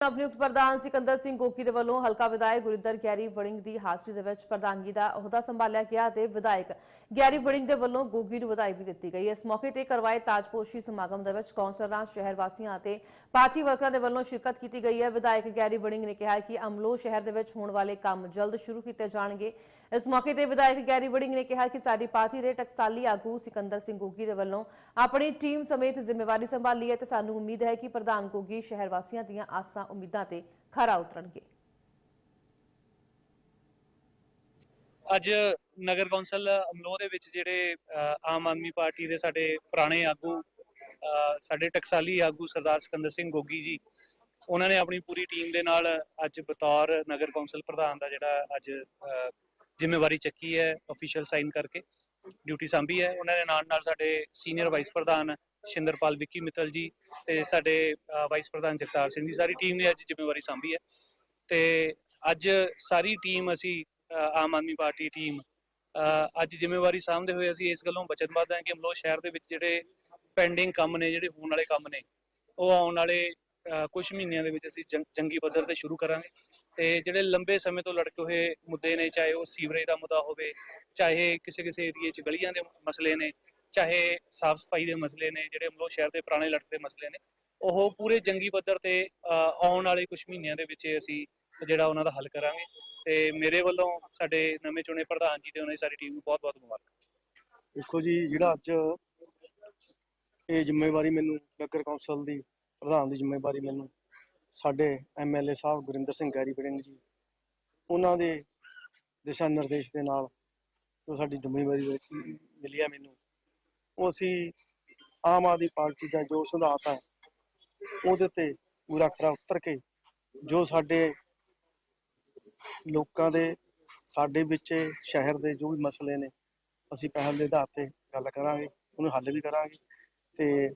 ਨਵਨਿਯੁਕਤ ਪ੍ਰਧਾਨ ਸਿਕੰਦਰ ਸਿੰਘ ਗੋਕੀ ਦੇ ਵੱਲੋਂ ਹਲਕਾ ਵਿਧਾਇਕ ਗੁਰਿੰਦਰ ਗੈਰੀ ਵੜਿੰਗ ਦੀ ਹਾਜ਼ਰੀ ਦੇ ਵਿੱਚ ਪ੍ਰਧਾਨਗੀ ਦਾ ਅਹੁਦਾ ਸੰਭਾਲਿਆ ਗਿਆ ਤੇ ਵਿਧਾਇਕ ਗੈਰੀ ਵੜਿੰਗ ਦੇ ਵੱਲੋਂ ਗੋਗੀ ਨੂੰ ਵਧਾਈ ਵੀ ਦਿੱਤੀ ਗਈ। ਇਸ ਮੌਕੇ ਤੇ ਕਰਵਾਏ ਤਾਜਪੋਸ਼ੀ ਸਮਾਗਮ ਦੇ ਵਿੱਚ ਕੌਂਸਲਰਾਂ ਸ਼ਹਿਰ ਵਾਸੀਆਂ ਅਤੇ ਪਾਰਟੀ ਵਰਕਰਾਂ ਦੇ ਵੱਲੋਂ ਸ਼ਿਰਕਤ ਕੀਤੀ ਗਈ ਹੈ। ਵਿਧਾਇਕ ਗੈਰੀ ਵੜਿੰਗ ਨੇ ਕਿਹਾ ਕਿ ਅਮਲੋ ਸ਼ਹਿਰ ਦੇ ਵਿੱਚ ਹੋਣ ਵਾਲੇ ਕੰਮ ਜਲਦ ਸ਼ੁਰੂ ਕੀਤੇ ਜਾਣਗੇ। ਇਸ ਮੌਕੇ ਤੇ ਵਿਧਾਇਕ ਗੈਰੀ ਵੜਿੰਗ ਨੇ ਕਿਹਾ ਕਿ ਸਾਡੀ ਪਾਰਟੀ ਦੇ ਟਕਸਾਲੀ ਆਗੂ ਸਿਕੰਦਰ ਸਿੰਘ ਗੋਗੀ ਦੇ ਵੱਲੋਂ ਆਪਣੀ ਟੀਮ ਸਮੇਤ ਜ਼ਿੰਮੇਵਾਰੀ ਸੰਭਾਲੀ ਹੈ ਤੇ ਸਾਨੂੰ ਉਮੀਦ ਹੈ ਕਿ ਪ੍ਰਧਾਨ ਗੋਗੀ ਸ਼ਹਿਰ ਵਾਸੀਆਂ ਦੀਆਂ ਆਸਾਂ ਉਮੀਦਾਂ ਤੇ ਖਰਾ ਉਤਰਨਗੇ। ਅੱਜ ਨਗਰ ਕੌਂਸਲ ਅਮਲੋਹ ਦੇ ਵਿੱਚ ਜਿਹੜੇ ਆਮ ਆਦਮੀ ਪਾਰਟੀ ਦੇ ਸਾਡੇ ਪੁਰਾਣੇ ਆਗੂ ਸਾਡੇ ਟਕਸਾਲੀ ਆਗੂ ਸਰਦਾਰ ਸਿਕੰਦਰ ਸਿੰਘ ਗੋਗੀ ਜੀ, ਉਹਨਾਂ ਨੇ ਆਪਣੀ ਪੂਰੀ ਟੀਮ ਦੇ ਨਾਲ ਅੱਜ ਬਤੌਰ ਨਗਰ ਕੌਂਸਲ ਪ੍ਰਧਾਨ ਦਾ ਜਿਹੜਾ ਅੱਜ ਜ਼ਿੰਮੇਵਾਰੀ ਚੱਕੀ ਹੈ ਅਫੀਸ਼ੀਅਲ ਸਾਈਨ ਕਰਕੇ, ਡਿਊਟੀ ਸੰਭੀ ਹੈ। ਉਹਨਾਂ ਦੇ ਨਾਲ ਨਾਲ ਸਾਡੇ ਸੀਨੀਅਰ ਵਾਈਸ ਪ੍ਰਧਾਨ ਸ਼ਿੰਦਰਪਾਲ, ਵਿੱਕੀ ਮਿੱਤਲ ਜੀ ਤੇ ਸਾਡੇ ਵਾਈਸ ਪ੍ਰਧਾਨ ਜਗਤਾਰ ਸਿੰਘ ਜੀ, ਸਾਰੀ ਟੀਮ ਨੇ ਅੱਜ ਜ਼ਿੰਮੇਵਾਰੀ ਸੰਭੀ ਹੈ। ਤੇ ਅੱਜ ਸਾਰੀ ਟੀਮ ਅਸੀਂ ਆਮ ਆਦਮੀ ਪਾਰਟੀ ਟੀਮ ਅੱਜ ਜ਼ਿੰਮੇਵਾਰੀ ਸਾਂਭਦੇ ਹੋਏ ਅਸੀਂ ਇਸ ਗੱਲੋਂ ਵਚਨਬੱਧ ਹਾਂ ਕਿ ਅਮਲੋਹ ਸ਼ਹਿਰ ਦੇ ਵਿੱਚ ਜਿਹੜੇ ਪੈਂਡਿੰਗ ਕੰਮ ਨੇ, ਜਿਹੜੇ ਹੋਣ ਵਾਲੇ ਕੰਮ ਨੇ, ਉਹ ਆਉਣ ਵਾਲੇ ਕੁਝ ਮਹੀਨਿਆਂ ਦੇ ਵਿੱਚ ਅਸੀਂ ਜੰਗ- ਜੰਗੀ ਪੱਧਰ ਤੇ ਸ਼ੁਰੂ ਕਰਾਂਗੇ। ਤੇ ਜਿਹੜੇ ਲੰਬੇ ਸਮੇਂ ਤੋਂ ਲੜਕੇ ਹੋਏ ਮੁੱਦੇ ਨੇ, ਚਾਹੇ ਉਹ ਸੀਵਰੇਜ ਦਾ ਮੁੱਦਾ ਹੋਵੇ, ਚਾਹੇ ਕਿਸੇ ਕਿਸੇ ਏਰੀਏ 'ਚ ਗਲੀਆਂ ਦੇ ਮਸਲੇ ਨੇ ਚਾਹੇ ਸਾਫ਼ ਸਫ਼ਾਈ ਦੇ ਮਸਲੇ ਨੇ, ਜਿਹੜੇ ਅਮਲੋਹ ਸ਼ਹਿਰ ਦੇ ਪੁਰਾਣੇ ਲੜਕੇ ਮਸਲੇ ਨੇ, ਉਹ ਪੂਰੇ ਜੰਗੀ ਪੱਧਰ ਤੇ ਆਉਣ ਵਾਲੇ ਕੁਝ ਮਹੀਨਿਆਂ ਦੇ ਵਿੱਚ ਅਸੀਂ ਜਿਹੜਾ ਉਹਨਾਂ ਦਾ ਹੱਲ ਕਰਾਂਗੇ ਤੇ ਮੇਰੇ ਵੱਲੋਂ ਸਾਡੇ ਨਵੇਂ ਚੁਣੇ ਪ੍ਰਧਾਨ ਜੀ ਤੇ ਉਹਨਾਂ ਦੀ ਸਾਰੀ ਟੀਮ ਨੂੰ ਬਹੁਤ-ਬਹੁਤ ਮੁਬਾਰਕ। ਦੇਖੋ ਜੀ, ਜਿਹੜਾ ਅੱਜ ਇਹ ਜ਼ਿੰਮੇਵਾਰੀ ਮੈਨੂੰ ਨਗਰ ਕੌਂਸਲ ਦੀ, ਪ੍ਰਧਾਨ ਦੀ ਜ਼ਿੰਮੇਵਾਰੀ ਮੈਨੂੰ ਸਾਡੇ ਐਮਐਲਏ ਸਾਹਿਬ ਗੁਰਿੰਦਰ ਸਿੰਘ ਗੈਰੀ ਬੜਿੰਗ ਜੀ, ਉਹਨਾਂ ਦੇ ਦਿਸ਼ਾ ਨਿਰਦੇਸ਼ ਦੇ ਨਾਲ ਜੋ ਸਾਡੀ ਜ਼ਿੰਮੇਵਾਰੀ ਮਿਲੀ ਹੈ ਮੈਨੂੰ ਉਹ ਅਸੀਂ ਆਮ ਆਦਮੀ ਪਾਰਟੀ ਦਾ ਜੋ ਸਿਧਾਂਤ ਹੈ, ਉਹਦੇ ਤੇ ਪੂਰਾ ਖਰਾ ਉਤਰ ਕੇ ਜੋ ਸਾਡੇ ਲੋਕਾਂ ਦੇ, ਸਾਡੇ ਵਿੱਚ ਸ਼ਹਿਰ ਦੇ ਜੋ ਵੀ ਮਸਲੇ ਨੇ, ਅਸੀਂ ਪਹਿਲ ਦੇ ਆਧਾਰ ਤੇ ਗੱਲ ਕਰਾਂਗੇ, ਉਹਨੂੰ ਹੱਲ ਵੀ ਕਰਾਂਗੇ ਤੇ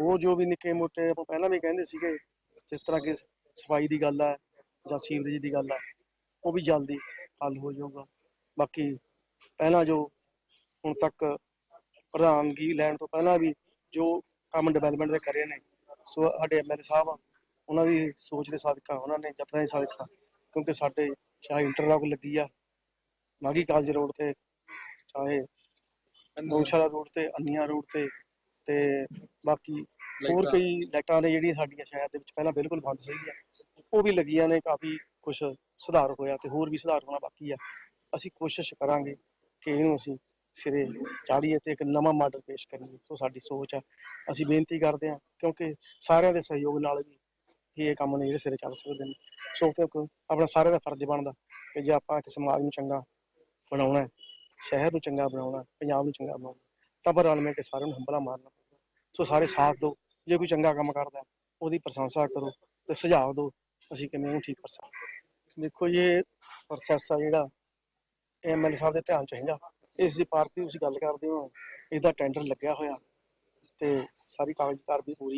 ਉਹ ਜੋ ਵੀ ਨਿੱਕੇ ਮੋਟੇ ਆਪਾਂ ਪਹਿਲਾਂ ਵੀ ਕਹਿੰਦੇ ਸੀਗੇ, ਜਿਸ ਤਰ੍ਹਾਂ ਕਿ ਸਫ਼ਾਈ ਦੀ ਗੱਲ ਹੈ ਜਾਂ ਸੀਵਰੇਜ ਦੀ ਗੱਲ ਹੈ, ਉਹ ਵੀ ਜਲਦੀ ਹੱਲ ਹੋ ਜਾਊਗਾ। ਬਾਕੀ ਪਹਿਲਾਂ ਜੋ ਹੁਣ ਤੱਕ ਪ੍ਰਧਾਨਗੀ ਲੈਣ ਤੋਂ ਪਹਿਲਾਂ ਵੀ ਜੋ ਕੰਮ ਡਿਵੈਲਪਮੈਂਟ ਦੇ ਕਰੇ ਨੇ ਸੋ ਸਾਡੇ ਐਮਐਲਏ ਸਾਹਿਬ ਉਹਨਾਂ ਦੀ ਸੋਚ ਦੇ ਸਦਕਾ ਉਹਨਾਂ ਨੇ ਯਤਨਾਂ ਦੇ ਸਦਕਾ ਕਿਉਂਕਿ ਸਾਡੇ ਚਾਹੇ ਇੰਟਰਲੌਕ ਲੱਗੀ ਆ ਮਾਗੀ ਕਾਲਜ ਰੋਡ ਤੇ ਚਾਹੇ ਗਊਸ਼ਾਲਾ ਰੋਡ ਤੇ ਅੰਨੀਆਂ ਰੋਡ ਤੇ ਤੇ ਬਾਕੀ ਹੋਰ ਕਈ ਲਾਈਟਾਂ ਨੇ ਜਿਹੜੀਆਂ ਸਾਡੀਆਂ ਸ਼ਹਿਰ ਦੇ ਵਿੱਚ ਪਹਿਲਾਂ ਬਿਲਕੁਲ ਬੰਦ ਸੀਗੀਆਂ ਉਹ ਵੀ ਲੱਗੀਆਂ ਨੇ ਕਾਫੀ ਕੁਝ ਸੁਧਾਰ ਹੋਇਆ ਤੇ ਹੋਰ ਵੀ ਸੁਧਾਰ ਹੋਣਾ ਬਾਕੀ ਆ। ਅਸੀਂ ਕੋਸ਼ਿਸ਼ ਕਰਾਂਗੇ ਕਿ ਇਹਨੂੰ ਅਸੀਂ ਸਿਰੇ ਚਾੜੀਏ ਤੇ ਇੱਕ ਨਵਾਂ ਮਾਡਲ ਪੇਸ਼ ਕਰੀਏ। ਸੋ ਸਾਡੀ ਸੋਚ ਹੈ ਅਸੀਂ ਬੇਨਤੀ ਕਰਦੇ ਹਾਂ ਕਿਉਂਕਿ ਸਾਰਿਆਂ ਦੇ ਸਹਿਯੋਗ ਨਾਲ ਵੀ ਇਹ ਕੰਮ ਨੇ ਜਿਹੜੇ ਸਿਰੇ ਚੜ ਸਕਦੇ ਨੇ। ਸੋ ਕਿਉਂਕਿ ਆਪਣਾ ਸਾਰਿਆਂ ਦਾ ਫਰਜ਼ ਬਣਦਾ ਕਿ ਜੇ ਆਪਾਂ ਇੱਕ ਸਮਾਜ ਨੂੰ ਚੰਗਾ ਬਣਾਉਣਾ ਹੈ ਸ਼ਹਿਰ ਨੂੰ ਚੰਗਾ ਬਣਾਉਣਾ ਪੰਜਾਬ ਨੂੰ ਚੰਗਾ ਬਣਾਉਣਾ ਤਾਂ ਪਰ ਰਲ ਮਿਲ ਕੇ ਸਾਰਿਆਂ ਨੂੰ ਹੰਬਲਾ ਮਾਰਨਾ ਪਊਗਾ। ਸੋ ਸਾਰੇ ਸਾਥ ਦਿਓ। ਜੇ ਕੋਈ ਚੰਗਾ ਕੰਮ ਕਰਦਾ ਉਹਦੀ ਪ੍ਰਸ਼ੰਸਾ ਕਰੋ ਤੇ ਸੁਝਾਅ ਦਿਓ ਅਸੀਂ ਕਿਵੇਂ ਉਹਨੂੰ ਠੀਕ ਕਰ ਸਕਦੇ ਦੇਖੋ ਜੀ, ਇਹ ਪ੍ਰੋਸੈਸ ਆ ਜਿਹੜਾ ਐਮਐਲਏ ਸਾਹਿਬ ਦੇ ਧਿਆਨ ਚ ਹੈਗਾ। ਇਸ ਦੀ ਪਾਰਟੀ ਤੁਸੀਂ ਗੱਲ ਕਰਦੇ ਹੋ, ਇਹਦਾ ਟੈਂਡਰ ਲੱਗਿਆ ਹੋਇਆ ਤੇ ਸਾਰੀ ਕਾਗਜ਼ ਕਾਗਜ਼ਕਾਰ ਵੀ ਪੂਰੀ